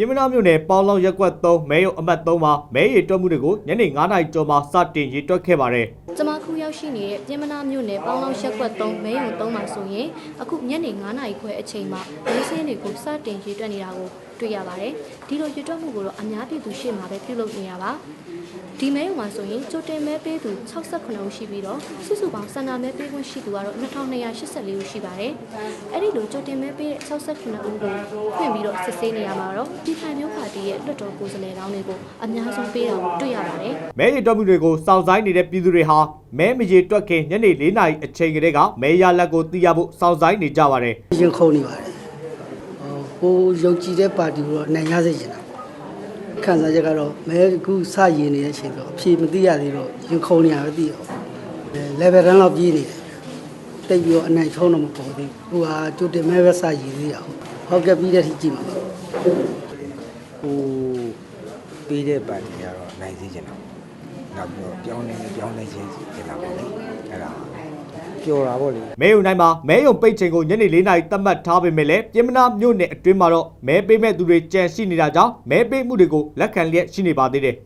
ပြည်မနာမြို့နယ်ပေါင်းလောင်းရက်ကွက်3မဲရုံအမှတ်3မှာမဲရီတွက်မှုတွေကိုညနေ9:00နာရီကျော်မှာစတင်ရေတွက်ခဲ့ပါတယ်ကျမခုရောက်ရှိနေတဲ့ပြင်မနာမြို့နယ်ပေါင်းလောင်းရက်ကွက်3မဲယုံ3မှာဆိုရင်အခုညနေ9နာရီခွဲအချိန်မှာမဲစင်းတွေကိုစတင်ရေတွက်နေတာကို တွေ့ရပါတယ်။ဒီလိုရေတွက်မှုကိုတော့အများပြည်သူရှေ့မှာပဲပြုလုပ်နေရပါ။ဒီမဲယုံမှာဆိုရင်ကြိုတင်မဲပေးသူ68ဦးရှိပြီးတော့စုစုပေါင်းစန္ဒမဲပေးခွင့်ရှိသူကတော့2284ဦးရှိပါတယ်။အဲ့ဒီလိုကြိုတင်မဲပေးတဲ့68ဦးကိုဖွင့်ပြီးတော့စစ်ဆေးနေရမှာတော့ဒီခိုင်မျိုးပါတီရဲ့လွှတ်တော်ကိုယ်စားလှယ်ကောင်းတွေကိုအများဆုံးပေးတာကိုတွေ့ရပါတယ်။မဲရီတွက်မှုတွေကိုစောင့်ဆိုင်းနေတဲ့ပြည်သူတွေဟာမဲမရေတွက်ခင်ညနေ4:00နာရီအချိန်ကလေးကမဲရလက်ကိုသိရဖို့စောင့်ဆိုင်းနေကြပါတယ်ရင်ခုန်နေပါတယ် ဟိုကိုယုံကြည်တဲ့ပါတီကိုတော့အနိုင်ရစေချင်တာခံစားချက်ကတော့မဲခုစရင်နေတဲ့အချိန်တော့အဖြေမသိရသေးတော့ရင်ခုန်နေရပဲသိရော level တန်းလောက်ပြေးနေတယ်တိတ်ပြီးတော့အနိုင်ချုံးတော့မပေါ်သေးဘူးဟိုဟာကြိုတင်မဲပဲစရင်သေးရအောင်ဟုတ်ကဲ့ပြီးတဲ့ထိကြည့်ပါမယ်ဟိုပေးတဲ့ပါတီကတော့နိုင်စေချင်တာနောက်ပြီးတော့ပြောင်းလဲပြောင်းလဲခြင်းချင်တာပေါ့လေအဲ့ဒါ ပျော်တာပေါ့လေမဲယုံတိုင်းမှာမဲယုံပိတ်ချိန်ကိုညနေ4:00နာရီသတ်မှတ်ထားပေမဲ့လည်းပြည်မနာမြို့နယ်အတွင်းမှာတော့မဲပေးမဲ့သူတွေကြန့်ရှိနေတာကြောင့်မဲပေးမှုတွေကိုလက်ခံလျက်ရှိနေပါသေးတယ်